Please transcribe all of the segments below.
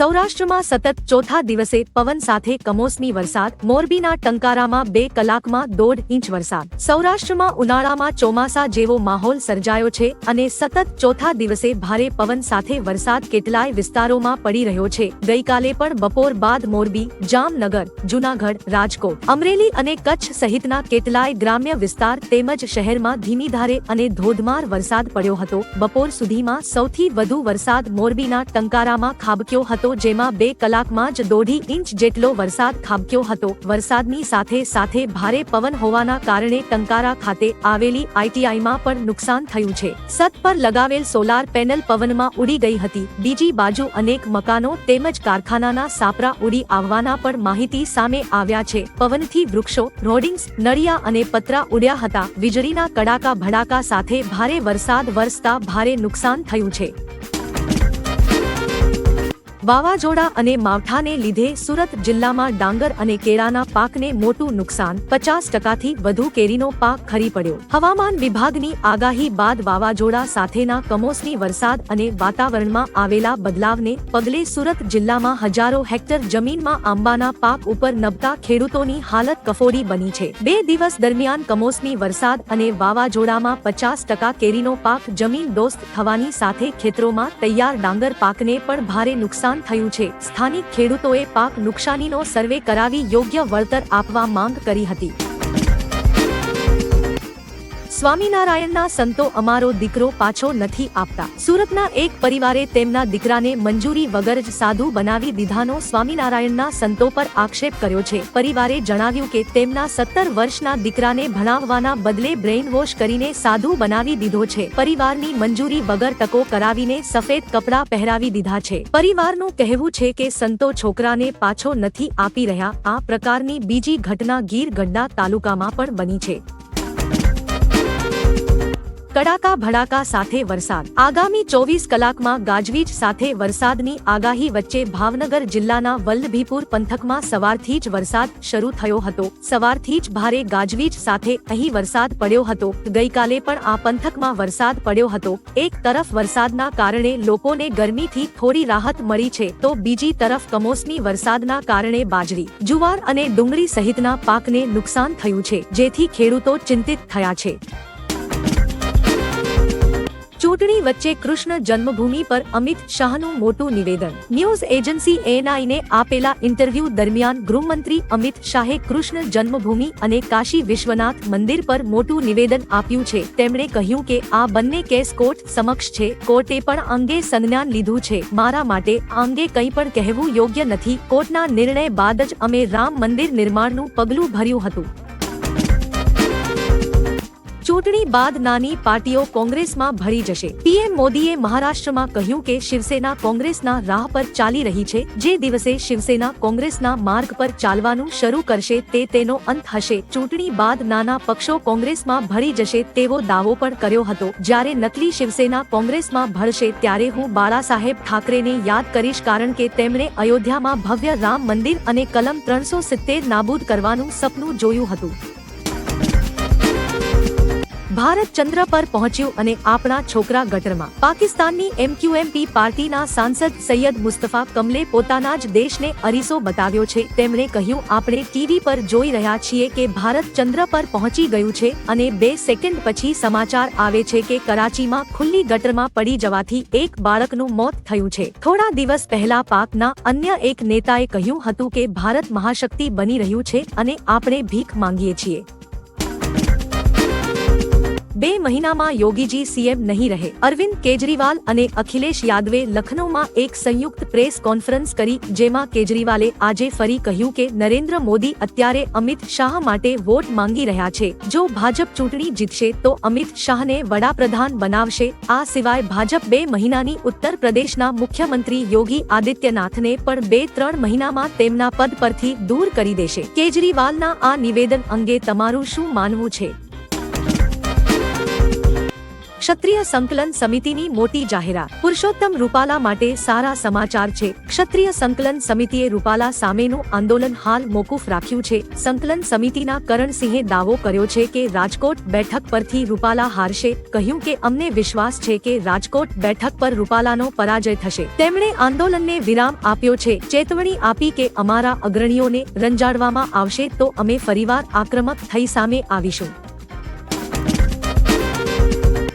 સૌરાષ્ટ્રમાં સતત ચોથા દિવસે પવન સાથે કમોસમી વરસાદ, મોરબીના ટંકારામાં બે કલાકમાં દોઢ ઇંચ વરસાદ. સૌરાષ્ટ્રમાં ઉનાળામાં ચોમાસા જેવો માહોલ સર્જાયો છે અને સતત ચોથા દિવસે ભારે પવન સાથે વરસાદ કેટલાય વિસ્તારોમાં પડી રહ્યો છે. ગઈકાલે પણ બપોર બાદ મોરબી, જામનગર, જુનાગઢ, રાજકોટ, અમરેલી અને કચ્છ સહિતના કેટલાય ગ્રામ્ય વિસ્તાર તેમજ શહેરમાં ધીમી ધારે અને ધોધમાર વરસાદ પડ્યો હતો. બપોર સુધીમાં સૌથી વધુ વરસાદ મોરબીના ટંકારામાં ખાબક્યો હતો. જેમાં બે કલાકમાં જ દોઢી ઇંચ જેટલો વરસાદ ખાબક્યો હતો. વરસાદની સાથે સાથે ભારે પવન હોવાના કારણે ટંકારા ખાતે આવેલી આઈટીઆઈમાં પણ નુકસાન થયું છે. સત પર લગાવેલ સોલાર પેનલ પવનમાં ઉડી ગઈ હતી. બીજી બાજુ અનેક મકાનો તેમજ કારખાનાના સાપરા ઉડી આવવાના પણ માહિતી સામે આવ્યા છે. પવનથી વૃક્ષો, રોડિંગ્સ, નળિયા અને પતરા ઉડ્યા હતા. વીજળીના કડાકા ભડાકા સાથે ભારે વરસાદ વરસતા ભારે નુકસાન થયું છે. વાવાઝોડા અને માવઠાને લીધે સુરત જિલ્લામાં ડાંગર અને કેળાના પાકને મોટું નુકસાન. પચાસ ટકાથી વધુ કેરીનો પાક ખરી પડ્યો. હવામાન વિભાગની આગાહી બાદ વાવાઝોડા સાથેના કમોસમી વરસાદ અને વાતાવરણમાં આવેલા બદલાવને પગલે સુરત જિલ્લામાં હજારો હેક્ટર જમીનમાં આંબાના પાક ઉપર નબતા ખેડૂતોની હાલત કફોડી બની છે. બે દિવસ દરમિયાન કમોસમી વરસાદ અને વાવાઝોડામાં પચાસ ટકા કેરીનો પાક જમીન દોસ્ત થવાની સાથે ખેતરોમાં તૈયાર ડાંગર પાકને પણ ભારે નુકસાન થયું છે. સ્થાનિક ખેડૂતોએ પાક નુકસાનીનો સર્વે કરાવી યોગ્ય વળતર આપવા માંગ કરી હતી. સ્વામિનારાયણના સંતો અમારો દીકરો પાછો નથી આપતા. સુરતના એક પરિવારે તેમના દીકરાને મંજૂરી વગર જ સાધુ બનાવી દીધાનો સ્વામિનારાયણના સંતો પર આક્ષેપ કર્યો છે. પરિવારે જણાવ્યું કે તેમના સત્તર વર્ષના દીકરાને ભણાવવાના બદલે બ્રેઇન વોશ કરીને સાધુ બનાવી દીધો છે. પરિવારની મંજૂરી વગર ટકો કરાવીને સફેદ કપડાં પહેરાવી દીધા છે. પરિવારનું કહેવું છે કે સંતો છોકરાને પાછો નથી આપી રહ્યા. આ પ્રકારની બીજી ઘટના ગીર ગઢડા તાલુકામાં પણ બની છે. કડાકા ભડાકા સાથે વરસાદ. આગામી ચોવીસ કલાકમાં ગાજવીજ સાથે વરસાદની આગાહી વચ્ચે ભાવનગર જિલ્લાના વલ્લભીપુર પંથકમાં સવારથી જ વરસાદ શરૂ થયો હતો. સવારથી જ ભારે ગાજવીજ સાથે અહીં વરસાદ પડ્યો હતો. ગઈકાલે પણ આ પંથકમાં વરસાદ પડ્યો હતો. એક તરફ વરસાદના કારણે લોકોને ગરમીથી થોડી રાહત મળી છે, તો બીજી તરફ કમોસમી વરસાદના કારણે બાજરી, જુવાર અને ડુંગળી સહિતના પાકને નુકસાન થયું છે, જેથી ખેડૂતો ચિંતિત થયા છે. ચૂંટણી વચ્ચે કૃષ્ણ જન્મભૂમિ પર અમિત શાહનું મોટું નિવેદન. ન્યૂઝ એજન્સી એએનઆઈને આપેલા ઇન્ટરવ્યૂ દરમિયાન ગૃહમંત્રી અમિત શાહે કૃષ્ણ જન્મભૂમિ અને કાશી વિશ્વનાથ મંદિર પર મોટું નિવેદન આપ્યું છે. તેમણે કહ્યું કે આ બંને કેસ કોર્ટ સમક્ષ છે. કોર્ટે પણ અંગે સંજ્ઞાન લીધું છે. મારા માટે આ અંગે કંઈ પણ કહેવું યોગ્ય નથી. કોર્ટના નિર્ણય બાદ જ અમે રામ મંદિર નિર્માણનું પગલું ભર્યું હતું. ચૂંટણી બાદ નાની પાર્ટીઓ કોંગ્રેસમાં ભળી જશે. પીએમ મોદીએ મહારાષ્ટ્રમાં કહ્યું કે શિવસેના કોંગ્રેસના રાહ પર ચાલી રહી છે. જે દિવસે શિવસેના કોંગ્રેસના માર્ગ પર ચાલવાનું શરૂ કરશે તે તેનો અંત હશે. ચૂંટણી બાદ નાના પક્ષો કોંગ્રેસમાં ભળી જશે તેવો દાવો પણ કર્યો હતો. જ્યારે નકલી શિવસેના કોંગ્રેસમાં ભળશે ત્યારે હું બાળા સાહેબ ઠાકરેને યાદ કરીશ કારણ કે તેમણે અયોધ્યામાં ભવ્ય રામ મંદિર અને કલમ ત્રણસો સિત્તેર નાબૂદ કરવાનું સપનું જોયું હતું. ભારત ચંદ્ર પર પહોંચ્યું અને આપણા છોકરા ગટરમાં પાકિસ્તાનની એમક્યુએમપી પાર્ટીના સાંસદ સૈયદ મુસ્તફા કમલે પોતાના જ દેશને અરીસો બતાવ્યો છે. તેમણે કહ્યું, આપણે ટીવી પર જોઈ રહ્યા છીએ કે ભારત ચંદ્ર પર પહોંચી ગયું છે અને બે સેકન્ડ પછી સમાચાર આવે છે કે કરાચીમાં ખુલ્લી ગટરમાં પડી જવાથી એક બાળકનું મોત થયું છે. થોડા દિવસ પહેલા પાકના અન્ય એક નેતાએ કહ્યું હતું કે, ભારત મહાશક્તિ બની રહ્યું છે અને આપણે ભીખ માંગીએ છીએ. બે મહિનામાં યોગીજી સીએમ નહીં રહે. અરવિંદ કેજરીવાલ અને અખિલેશ યાદવે લખનૌમાં એક સંયુક્ત પ્રેસ કોન્ફરન્સ કરી, જેમાં કેજરીવાલે આજે ફરી કહ્યું કે નરેન્દ્ર મોદી અત્યારે અમિત શાહ માટે વોટ માંગી રહ્યા છે. જો ભાજપ ચૂંટણી જીતશે, તો અમિત શાહને વડાપ્રધાન બનાવશે. આ સિવાય ભાજપ બે મહિનાની ઉત્તર પ્રદેશના મુખ્યમંત્રી યોગી આદિત્યનાથને પણ બે ત્રણ મહિનામાં તેમના પદ પરથી દૂર કરી દેશે. કેજરીવાલના આ નિવેદન અંગે તમારું શું માનવું છે? ક્ષત્રિય સંકલન સમિતિની મોટી જાહેરાત. પુરુષોત્તમ રૂપાલા માટે સારા સમાચાર છે. ક્ષત્રિય સંકલન સમિતિએ રૂપાલા સામેનું આંદોલન હાલ મોકૂફ રાખ્યું છે. સંકલન સમિતિના કરણસિંહે દાવો કર્યો છે કે રાજકોટ બેઠક પરથી રૂપાલા હારશે. કહ્યું કે અમને વિશ્વાસ છે કે રાજકોટ બેઠક પર રૂપાલાનો પરાજય થશે. તેમણે આંદોલનને વિરામ આપ્યો છે. ચેતવણી આપી કે અમારા અગ્રણીઓને રંજાડવામાં આવશે તો અમે ફરીવાર આક્રમક થઈ સામે આવીશું.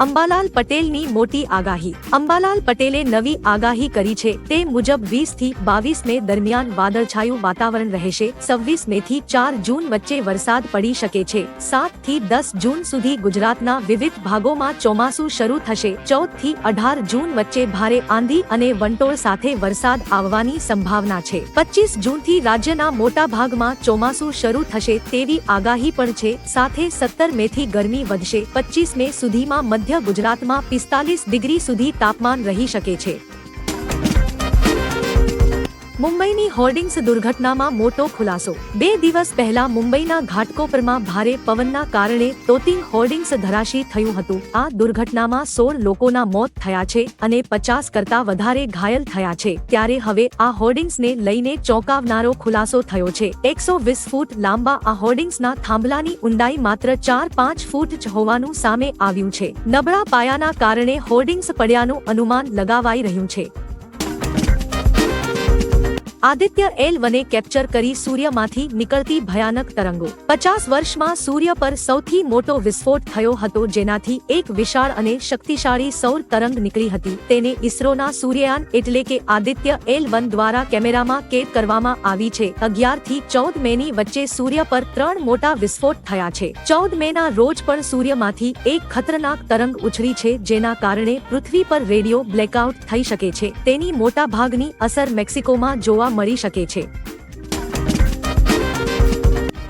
અંબાલાલ પટેલની મોટી આગાહી. અંબાલાલ પટેલે નવી આગાહી કરી છે. તે મુજબ વીસથી બાવીસ મે દરમિયાન વાદળછાયું વાતાવરણ રહેશે. સવ્વીસ મે થી ચાર જૂન વચ્ચે વરસાદ પડી શકે છે. સાતથી દસ જૂન સુધી ગુજરાતના વિવિધ ભાગોમાં ચોમાસું શરૂ થશે. ચૌદથી અઢાર જૂન વચ્ચે ભારે આંધી અને વંટોળ સાથે વરસાદ આવવાની સંભાવના છે. પચીસ જૂનથી રાજ્યના મોટા ભાગમાં ચોમાસું શરૂ થશે તેવી આગાહી પણ છે. સાથે સત્તર મે થી ગરમી વધશે. પચીસ મે સુધીમાં મધ્ય ગુજરાતમાં પિસ્તાલીસ ડિગ્રી સુધી તાપમાન રહી શકે છે. મુંબઈની હોર્ડિંગ્સ દુર્ઘટનામાં મોટો ખુલાસો. બે દિવસ પહેલા મુંબઈના ઘાટકોપરમાં ભારે પવનના કારણે તોતિંગ હોર્ડિંગ્સ ધરાશી થયું હતું. આ દુર્ઘટનામાં સોળ લોકોના મોત થયા છે અને પચાસ કરતા વધારે ઘાયલ થયા છે. ત્યારે હવે આ હોર્ડિંગ્સને લઈને ચોંકાવનારો ખુલાસો થયો છે. એકસો વીસ ફૂટ લાંબા આ હોર્ડિંગ્સના થાંભલાની ઊંડાઈ માત્ર ચાર પાંચ ફૂટ જ હોવાનું સામે આવ્યું છે. નબળા પાયાના કારણે હોર્ડિંગ્સ પડ્યાનું અનુમાન લગાવાઈ રહ્યું છે. આદિત્ય એલ વને કેપ્ચર કરી સૂર્યમાંથી નીકળતી ભયાનક તરંગો. પચાસ વર્ષમાં સૂર્ય પર સૌથી મોટો વિસ્ફોટ થયો હતો જેનાથી એક વિશાળ અને શક્તિશાળી સૌર તરંગ નીકળી હતી. તેને ઇસરોના સૂર્યયાન એટલે કે આદિત્ય એલ વન દ્વારા કેમેરામાં કેદ કરવામાં આવી છે. અગિયારથી ચૌદ મે ની વચ્ચે સૂર્ય પર ત્રણ મોટા વિસ્ફોટ થયા છે. ચૌદ મે ના રોજ પણ સૂર્યમાંથી એક ખતરનાક તરંગ ઉછળી છે જેના કારણે પૃથ્વી પર રેડિયો બ્લેકઆઉટ થઈ શકે છે. તેની મોટા ભાગની અસર મેક્સિકોમાં જોવા મળી શકે છે.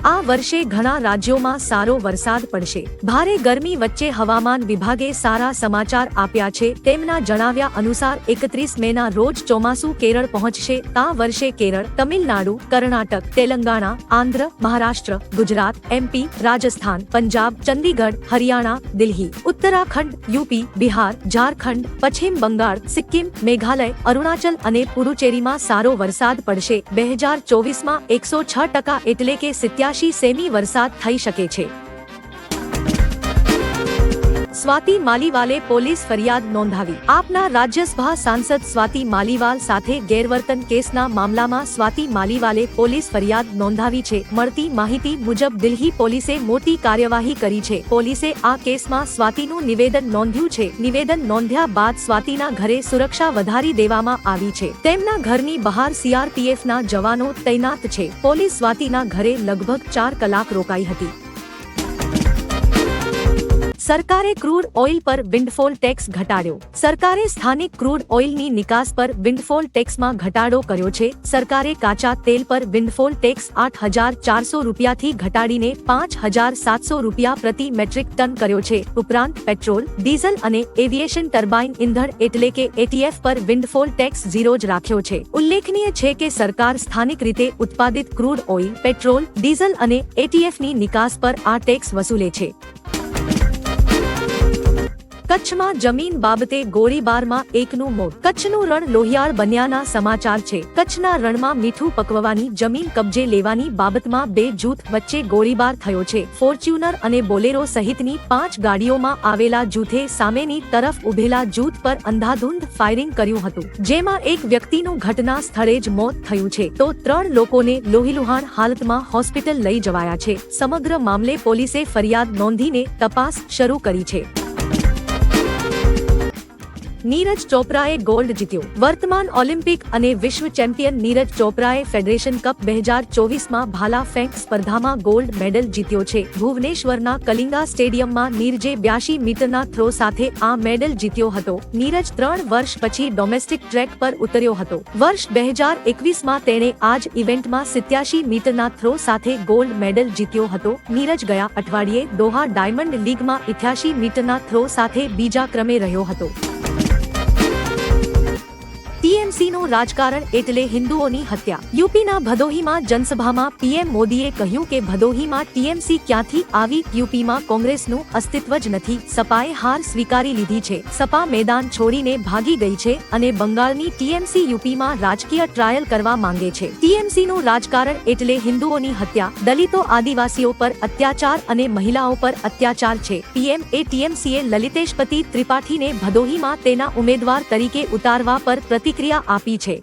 આ વર્ષે ઘણા રાજ્યોમાં સારો વરસાદ પડશે. ભારે ગરમી વચ્ચે હવામાન વિભાગે સારા સમાચાર આપ્યા છે. તેમના જણાવ્યા અનુસાર એકત્રીસ મે ના રોજ ચોમાસું કેરળ પહોંચશે. આ વર્ષે કેરળ, તમિલનાડુ, કર્ણાટક, તેલંગાણા, આંધ્ર, મહારાષ્ટ્ર, ગુજરાત, એમપી, રાજસ્થાન, પંજાબ, ચંદીગઢ, હરિયાણા, દિલ્હી, ઉત્તરાખંડ, યુપી, બિહાર, ઝારખંડ, પશ્ચિમ બંગાળ, સિક્કિમ, મેઘાલય, અરુણાચલ અને પુડુચેરીમાં સારો વરસાદ પડશે. બે હજાર ચોવીસમાં એકસો છ ટકા એટલે કે સિત્યાસી સેમી વરસાદ થઈ શકે છે. સ્વાતિ માલીવાલે પોલીસ ફરિયાદ નોંધાવી. આપના રાજ્યસભા સાંસદ સ્વાતિ માલીવાલ સાથે ગેરવર્તન કેસના મામલામાં સ્વાતિ માલીવાલે પોલીસ ફરિયાદ નોંધાવી છે. મળતી માહિતી મુજબ દિલ્હી પોલીસે મોટી કાર્યવાહી કરી છે. પોલીસે આ કેસમાં સ્વાતિનું નિવેદન નોંધ્યું છે. નિવેદન નોંધ્યા બાદ સ્વાતિના ઘરે સુરક્ષા વધારી દેવામાં આવી છે. તેમના ઘરની બહાર સીઆરપીએફના જવાનો તૈનાત છે. પોલીસ સ્વાતિના ઘરે લગભગ ચાર કલાક રોકાઈ હતી. સરકારે ક્રૂડ ઓઇલ પર વિન્ડફોલ ટેક્સ ઘટાડ્યો. સરકારે સ્થાનિક ક્રૂડ ઓઇલની નિકાસ પર વિન્ડફોલ ટેક્સમાં ઘટાડો કર્યો છે. સરકારે કાચા તેલ પર વિન્ડફોલ ટેક્સ આઠ હજાર ચારસો રૂપિયાથી ઘટાડીને પાંચ હજાર સાતસો રૂપિયા પ્રતિ મેટ્રિક ટન કર્યો છે. ઉપરાંત પેટ્રોલ, ડીઝલ અને એવિએશન ટર્બાઇન ઇંધણ એટલે કે એટીએફ પર વિન્ડફોલ ટેક્સ ઝીરો જ રાખ્યો છે. ઉલ્લેખનીય છે કે સરકાર સ્થાનિક રીતે ઉત્પાદિત ક્રૂડ ઓઇલ, પેટ્રોલ, ડીઝલ અને એટીએફની નિકાસ પર આ ટેક્સ વસૂલે છે. કચ્છમાં જમીન બાબતે ગોળીબારમાં એકનું મોત. કચ્છનું રણ લોહિયાળ બન્યાના સમાચાર છે. કચ્છના રણમાં મીઠું પકવવાની જમીન કબજે લેવાની બાબતમાં બે જૂથ વચ્ચે ગોળીબાર થયો છે. ફોર્ચ્યુનર અને બોલેરો સહિતની પાંચ ગાડીઓમાં આવેલા જૂથે સામેની તરફ ઉભેલા જૂથ પર અંધાધૂંધ ફાયરિંગ કર્યું હતું. જેમાં એક વ્યક્તિનું ઘટના સ્થળે જ મોત થયું છે. તો ત્રણ લોકોને લોહીલુહાણ હાલતમાં હોસ્પિટલ લઈ જવાયા છે. સમગ્ર મામલે પોલીસે ફરિયાદ નોંધીને તપાસ શરૂ કરી છે. નીરજ ચોપરાએ ગોલ્ડ જીત્યો. વર્તમાન ઓલિમ્પિક અને વિશ્વ ચેમ્પિયન નીરજ ચોપરાએ ફેડરેશન કપ બે હજાર ચોવીસમાં ભાલા ફેંક સ્પર્ધામાં ગોલ્ડ મેડલ જીત્યો છે. ભુવનેશ્વરના કલિંગા સ્ટેડિયમમાં નીરજે બ્યાસી મીટરના થ્રો સાથે આ મેડલ જીત્યો હતો. નીરજ ત્રણ વર્ષ પછી ડોમેસ્ટિક ટ્રેક પર ઉતર્યો હતો. વર્ષ બે હજાર એકવીસમાં તેણે આ જ ઇવેન્ટમાં સિત્યાસી મીટરના થ્રો સાથે ગોલ્ડ મેડલ જીત્યો હતો. નીરજ ગયા અઠવાડિયે દોહા ડાયમંડ લીગમાં ઇથ્યાસી મીટરના થ્રો સાથે બીજા ક્રમે રહ્યો હતો. ટીએમસી રાજકારણ એટલે હિન્દુઓની હત્યા. યુપીના ભદોહીમાં જનસભામાં પીએમ મોદીએ કહ્યું કે ભદોહીમાં ટીએમસી ક્યાંથી આવી? યુપીમાં કોંગ્રેસનું અસ્તિત્વ જ નથી. સપાએ હાર સ્વીકારી લીધી છે. સપા મેદાન છોડીને ભાગી ગઈ છે અને બંગાળની ટીએમસી યુપીમાં રાજકીય ટ્રાયલ કરવા માંગે છે. ટીએમસી નું રાજકારણ એટલે હિન્દુઓની હત્યા. દલિતો આદિવાસીઓ પર અત્યાચાર અને મહિલાઓ પર અત્યાચાર છે. પીએમ એ ટીએમસીએ લલિતેશપતિ ત્રિપાઠીને ભદોહીમાં તેના ઉમેદવાર તરીકે ઉતારવા પર પ્રતિક્રિયા આપી છે.